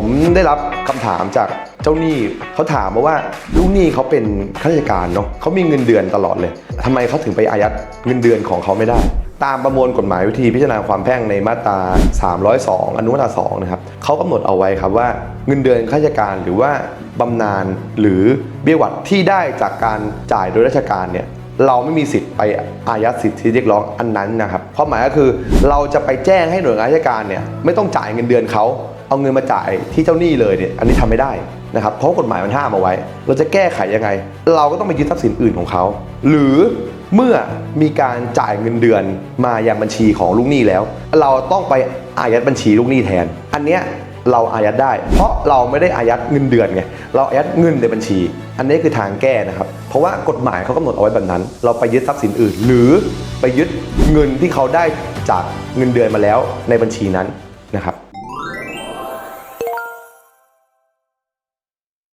ผมได้รับคำถามจากเจ้าหนี้เขาถามมาว่าลูกหนี้เขาเป็นข้าราชการเนาะเขามีเงินเดือนตลอดเลยทำไมเขาถึงไปอายัดเงินเดือนของเขาไม่ได้ ตามประมวลกฎหมายวิธีพิจารณาความแพ่งในมาตรา 302 อนุมาตรา2นะครับเขากำหนดเอาไว้ครับว่าเงินเดือนข้าราชการหรือว่าบำนาญหรือเบี้ยหวัดที่ได้จากการจ่ายโดยราชการเนี่ยเราไม่มีสิทธิ์ไปอายัดสิทธิเรียกร้องอันนั้นนะครับความหมายก็คือเราจะไปแจ้งให้หน่วยงานราชการเนี่ยไม่ต้องจ่ายเงินเดือนเขา เอาเงินมาจ่ายที่เจ้าหนี้เลยเนี่ยอันนี้ทำไม่ได้นะครับเพราะกฎหมายมันห้ามเอาไว้ เราจะแก้ไขยังไง เราก็ต้องไปยึดทรัพย์สินอื่นของเขา หรือเมื่อมีการจ่ายเงินเดือนมายังบัญชีของลูกหนี้แล้ว เราต้องไปอายัดบัญชีลูกหนี้แทน อันเนี้ยเราอายัดได้ เพราะเราไม่ได้อายัดเงินเดือนไงเราอายัดเงินในบัญชี อันนี้คือทางแก้นะครับเพราะว่ากฎหมายเขากำหนดเอาไว้แบบนั้น เราไปยึดทรัพย์สินอื่น หรือไปยึดเงินที่เขาได้จากเงินเดือนมาแล้วในบัญชีนั้นนะครับ